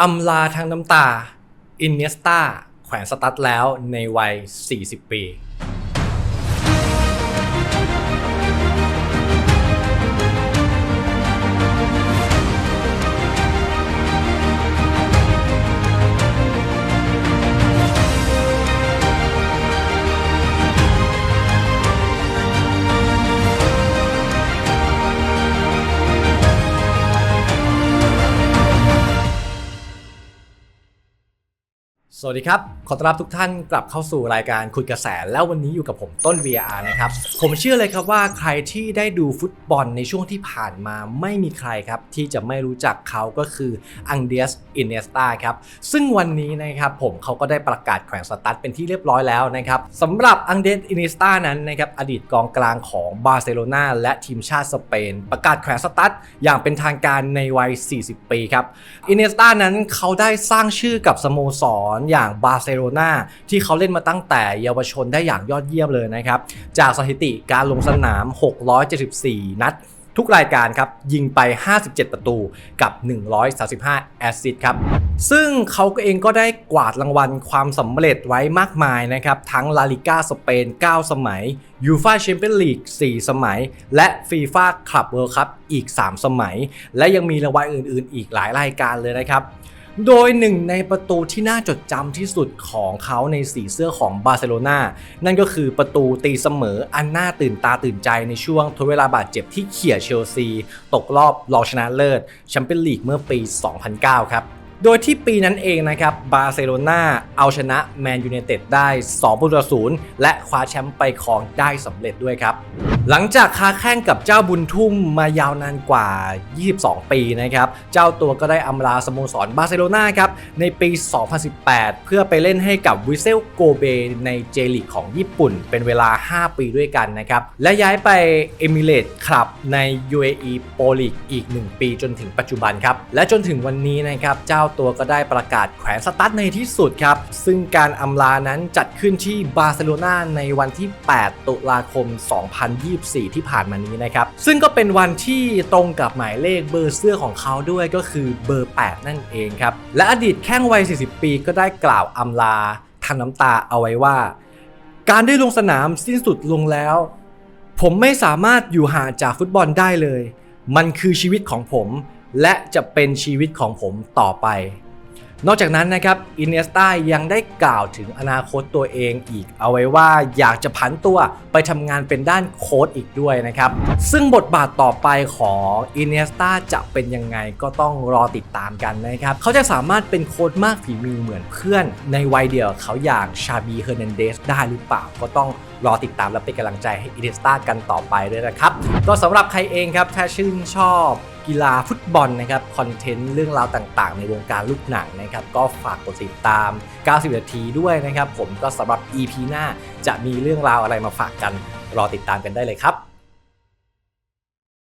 อำลาทางน้ำตา อินเนสตาแขวนสตั๊ดแล้วในวัย 40 ปี สวัสดีครับ ขอต้อนรับทุกท่านกลับเข้าสู่รายการคุยกระแส แล้ววันนี้อยู่กับผมต้น VR นะครับ ผมเชื่อเลยครับว่าใครที่ได้ดูฟุตบอลในช่วงที่ผ่านมาไม่มีใครครับ ที่จะไม่รู้จักเขาก็คืออังเดียสอินเนสตาครับ ซึ่งวันนี้นะครับผมเขาก็ได้ประกาศแขวนสตั๊ดเป็นที่เรียบร้อยแล้วนะครับสำหรับอังเดียสอินเนสตานั้นนะครับอดีตกองกลางของบาร์เซโลนาและทีมชาติสเปน ประกาศแขวนสตั๊ดอย่างเป็นทางการในวัย 40 ปีครับอินเนสตานั้นเขาได้สร้างชื่อกับสโมสรอย่างบาร์เซโลนาที่เขาเล่นมาตั้งแต่เยาวชนได้อย่างยอดเยี่ยมเลยนะครับ จากสถิติการลงสนาม 674 นัดทุกรายการครับ ยิงไป 57 ประตูกับ 135 แอสซิสต์ครับ ซึ่งเขาก็เองก็ได้กวาดรางวัลความสำเร็จไว้มากมายนะครับ ทั้งลาลิก้าสเปน 9 สมัยยูฟาแชมเปี้ยนลีก 4 สมัย และฟีฟ่าคลับเวิลด์คัพอีก 3 สมัย และยังมีรางวัลอื่น ๆ อีกหลายรายการเลยนะครับ โดยหนึ่งในประตูที่น่าจดจำที่สุดของเขาในสีเสื้อของบาร์เซโลนานั่นก็คือประตูตีเสมออันน่าตื่นตาตื่นใจในช่วงทดเวลาบาดเจ็บที่เขี่ยเชลซี ตกรอบรองชนะเลิศแชมเปี้ยนลีกเมื่อปี 2009 ครับ โดยที่ปีนั้นเองนะครับบาร์เซโลนาเอาชนะแมนยูไนเต็ดได้2ประตูต่อศูนย์และคว้าแชมป์ไปครองได้สำเร็จด้วยครับ หลังจากค้าแข่งกับเจ้าบุญทุ่มมายาวนานกว่า 22 ปีนะครับ เจ้าตัวก็ได้อำลาสโมสรบาร์เซโลนาครับ ในปี 2018 เพื่อไปเล่นให้กับวิเซลโกเบในเจลีกของญี่ปุ่น เป็นเวลา 5 ปีด้วยกันนะครับ และย้ายไปเอมิเรตคลับใน UAE Pro League อีก 1 ปีจนถึงปัจจุบันครับ และจนถึงวันนี้นะครับเจ้าตัวก็ได้ประกาศแขวนสตั๊ดในที่สุดครับ ซึ่งการอำลานั้นจัดขึ้นที่บาร์เซโลนาในวันที่ 8 ตุลาคม 2024 ที่ผ่านมานี้นะครับ ซึ่งก็เป็นวันที่ตรงกับหมายเลขเบอร์เสื้อของเขาด้วยก็คือเบอร์ 8 นั่นเองครับ และอดีตแข้งวัย 40 ปีก็ได้กล่าวอำลาทางน้ำตาเอาไว้ว่า การได้ลงสนามสิ้นสุดลงแล้ว ผมไม่สามารถอยู่ห่างจากฟุตบอลได้เลย มันคือชีวิตของผม และจะเป็นชีวิตของผมต่อไป นอกจากนั้นนะครับอินเนสตายังได้กล่าวถึงอนาคตตัวเองอีก เอาไว้ว่าอยากจะผันตัวไปทำงานเป็นด้านโค้ดอีกด้วยนะครับ ซึ่งบทบาทต่อไปของอินเนสตาจะเป็นยังไงก็ต้องรอติดตามกันนะครับ เขาจะสามารถเป็นโค้ดมากฝีมือเหมือนเพื่อน ในวัยเดียวเขาอย่างชาบีเฮอร์นันเดสได้หรือเปล่าก็ต้องรอติดตามและเป็นกำลังใจให้อินเนสตากันต่อไปด้วยนะครับก็สำหรับใครเองครับถ้าชื่นชอบ กีฬาฟุตบอลนะครับคอนเทนต์เรื่องราวต่างๆ ในวงการลูกหนังนะครับก็ฝากกดติดตาม 90 นาทีด้วยนะครับ ผมก็สำหรับ EP หน้าจะมีเรื่องราวอะไรมาฝากกัน รอติดตามกันได้เลยครับ